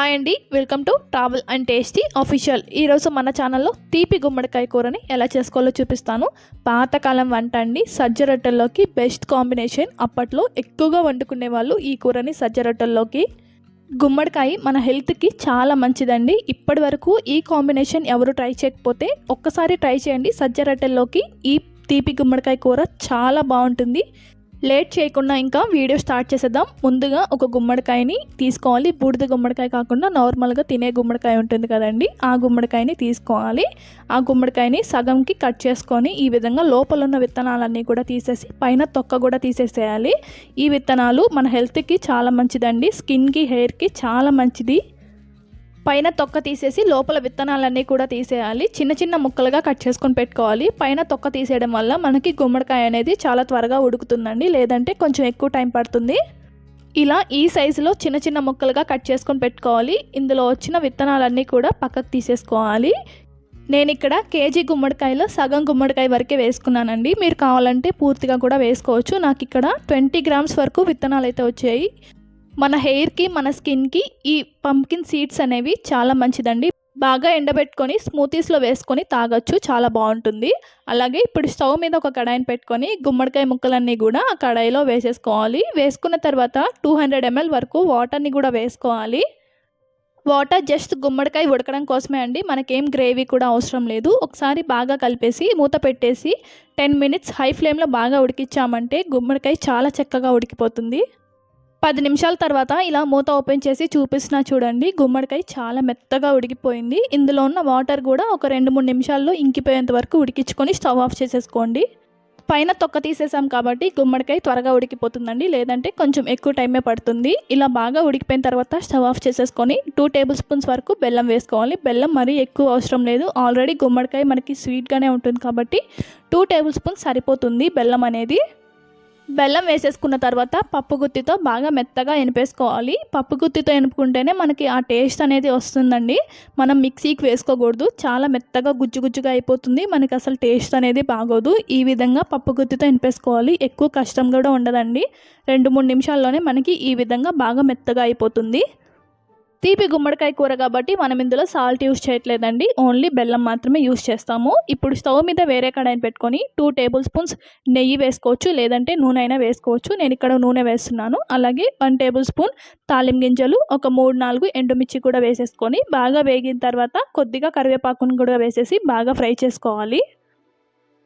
Hi అండి welcome to travel and tasty official ఈరోజు మన ఛానల్లో తీపి గుమ్మడికాయ కూరని ఎలా చేసుకోవాలో చూపిస్తాను. పాతకాలం వంట అండి సజ్జ రొట్టెల్లోకి బెస్ట్ కాంబినేషన్. అప్పట్లో ఎక్కువగా వండుకునే వాళ్ళు ఈ కూరని సజ్జ రొట్టెల్లోకి. గుమ్మడికాయ మన హెల్త్కి చాలా మంచిదండి. ఇప్పటి వరకు ఈ కాంబినేషన్ ఎవరు ట్రై చేయకపోతే ఒక్కసారి ట్రై చేయండి. సజ్జ రొట్టెల్లోకి ఈ తీపి గుమ్మడికాయ కూర చాలా బాగుంటుంది. లేట్ చేయకుండా ఇంకా వీడియో స్టార్ట్ చేసేద్దాం. ముందుగా ఒక గుమ్మడికాయని తీసుకోవాలి. బూడిద గుమ్మడికాయ కాకుండా నార్మల్గా తినే గుమ్మడికాయ ఉంటుంది కదండి. ఆ గుమ్మడికాయని తీసుకోవాలి. ఆ గుమ్మడికాయని సగంకి కట్ చేసుకొని ఈ విధంగా లోపల ఉన్న విత్తనాలన్నీ కూడా తీసేసి పైన తొక్క కూడా తీసేసేయాలి. ఈ విత్తనాలు మన హెల్త్కి చాలా మంచిదండి. స్కిన్కి హెయిర్కి చాలా మంచిది. పైన తొక్క తీసేసి లోపల విత్తనాలన్నీ కూడా తీసేయాలి. చిన్న చిన్న ముక్కలుగా కట్ చేసుకొని పెట్టుకోవాలి. పైన తొక్క తీసేయడం వల్ల మనకి గుమ్మడికాయ అనేది చాలా త్వరగా ఉడుకుతుందండి. లేదంటే కొంచెం ఎక్కువ టైం పడుతుంది. ఇలా ఈ సైజులో చిన్న చిన్న ముక్కలుగా కట్ చేసుకొని పెట్టుకోవాలి. ఇందులో వచ్చిన విత్తనాలన్నీ కూడా పక్కకు తీసేసుకోవాలి. నేను ఇక్కడ కేజీ గుమ్మడికాయలో సగం గుమ్మడికాయ వరకే వేసుకున్నానండి. మీరు కావాలంటే పూర్తిగా కూడా వేసుకోవచ్చు. నాకు ఇక్కడ ట్వంటీ గ్రామ్స్ వరకు విత్తనాలు అయితే వచ్చాయి. మన హెయిర్కి మన స్కిన్కి ఈ పంకిన్ సీడ్స్ అనేవి చాలా మంచిదండి. బాగా ఎండబెట్టుకొని స్మూతీస్లో వేసుకొని తాగొచ్చు చాలా బాగుంటుంది. అలాగే ఇప్పుడు స్టవ్ మీద ఒక కడాయిని పెట్టుకొని గుమ్మడికాయ ముక్కలన్నీ కూడా ఆ కడాయిలో వేసేసుకోవాలి. వేసుకున్న తర్వాత టూ హండ్రెడ్ ఎంఎల్ వరకు వాటర్ని కూడా వేసుకోవాలి. వాటర్ జస్ట్ గుమ్మడికాయ ఉడకడం కోసమే అండి. మనకేం గ్రేవీ కూడా అవసరం లేదు. ఒకసారి బాగా కలిపేసి మూత పెట్టేసి టెన్ మినిట్స్ హై ఫ్లేమ్లో బాగా ఉడికించామంటే గుమ్మడికాయ చాలా చక్కగా ఉడికిపోతుంది. పది నిమిషాల తర్వాత ఇలా మూత ఓపెన్ చేసి చూపిస్తున్నా చూడండి. గుమ్మడికాయ చాలా మెత్తగా ఉడికిపోయింది. ఇందులో ఉన్న వాటర్ కూడా ఒక రెండు మూడు నిమిషాల్లో ఇంకిపోయేంత వరకు ఉడికించుకొని స్టవ్ ఆఫ్ చేసేసుకోండి. పైన తొక్క తీసేసాం కాబట్టి గుమ్మడికాయ త్వరగా ఉడికిపోతుందండి. లేదంటే కొంచెం ఎక్కువ టైమే పడుతుంది. ఇలా బాగా ఉడికిపోయిన తర్వాత స్టవ్ ఆఫ్ చేసేసుకొని టూ టేబుల్ స్పూన్స్ వరకు బెల్లం వేసుకోవాలి. బెల్లం మరీ ఎక్కువ అవసరం లేదు. ఆల్రెడీ గుమ్మడికాయ మనకి స్వీట్గానే ఉంటుంది కాబట్టి టూ టేబుల్ స్పూన్స్ సరిపోతుంది బెల్లం అనేది. బెల్లం వేసేసుకున్న తర్వాత పప్పు గుత్తితో బాగా మెత్తగా ఎనిపేసుకోవాలి. పప్పు గుత్తితో ఎనుపుకుంటేనే మనకి ఆ టేస్ట్ అనేది వస్తుందండి. మనం మిక్సీకి వేసుకోకూడదు. చాలా మెత్తగా గుజ్జు గుజ్జుగా అయిపోతుంది. మనకి అసలు టేస్ట్ అనేది బాగోదు. ఈ విధంగా పప్పు గుత్తితో ఎనిపేసుకోవాలి. ఎక్కువ కష్టం కూడా ఉండదండి. రెండు మూడు నిమిషాల్లోనే మనకి ఈ విధంగా బాగా మెత్తగా అయిపోతుంది. తీపి గుమ్మడికాయ కూర కాబట్టి మనం ఇందులో సాల్ట్ యూస్ చేయట్లేదండి. ఓన్లీ బెల్లం మాత్రమే యూస్ చేస్తాము. ఇప్పుడు స్టవ్ మీద వేరే కడాయిని పెట్టుకొని టూ టేబుల్ స్పూన్స్ నెయ్యి వేసుకోవచ్చు లేదంటే నూనె అయినా వేసుకోవచ్చు. నేను ఇక్కడ నూనె వేస్తున్నాను. అలాగే వన్ టేబుల్ స్పూన్ తాలిం గింజలు ఒక మూడు నాలుగు ఎండుమిర్చి కూడా వేసేసుకొని బాగా వేగిన తర్వాత కొద్దిగా కరివేపాకును కూడా వేసేసి బాగా ఫ్రై చేసుకోవాలి.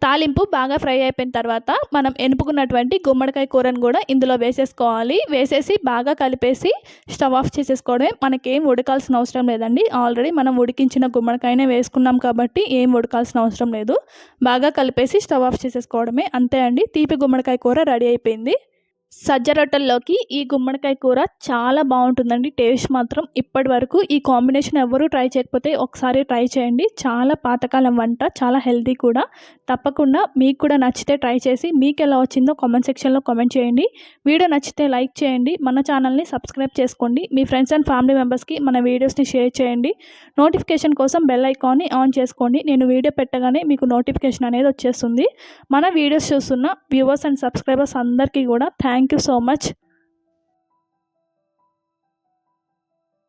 తాలింపు బాగా ఫ్రై అయిపోయిన తర్వాత మనం ఎనుపుకున్నటువంటి గుమ్మడికాయ కూరను కూడా ఇందులో వేసేసుకోవాలి. వేసేసి బాగా కలిపేసి స్టవ్ ఆఫ్ చేసేసుకోవడమే. మనకేం ఉడకాల్సిన అవసరం లేదండి. ఆల్రెడీ మనం ఉడికించిన గుమ్మడికాయనే వేసుకున్నాం కాబట్టి ఏం ఉడకాల్సిన అవసరం లేదు. బాగా కలిపేసి స్టవ్ ఆఫ్ చేసేసుకోవడమే. అంతే అండి. తీపి గుమ్మడికాయ కూర రెడీ అయిపోయింది. సజ్జ రొట్టెల్లోకి ఈ గుమ్మడికాయ కూర చాలా బాగుంటుందండి. టేస్ట్ మాత్రం ఇప్పటి వరకు ఈ కాంబినేషన్ ఎవరూ ట్రై చేయకపోతే ఒకసారి ట్రై చేయండి. చాలా పాతకాలం వంట చాలా హెల్తీ కూడా. తప్పకుండా మీకు కూడా నచ్చితే ట్రై చేసి మీకు ఎలా వచ్చిందో కామెంట్ సెక్షన్లో కామెంట్ చేయండి. వీడియో నచ్చితే లైక్ చేయండి. మన ఛానల్ని సబ్స్క్రైబ్ చేసుకోండి. మీ ఫ్రెండ్స్ అండ్ ఫ్యామిలీ మెంబర్స్కి మన వీడియోస్ని షేర్ చేయండి. నోటిఫికేషన్ కోసం బెల్ ఐకాన్ని ఆన్ చేసుకోండి. నేను వీడియో పెట్టగానే మీకు నోటిఫికేషన్ అనేది వచ్చేస్తుంది. మన వీడియోస్ చూస్తున్న వ్యూవర్స్ అండ్ సబ్స్క్రైబర్స్ అందరికీ కూడా thank thank you so much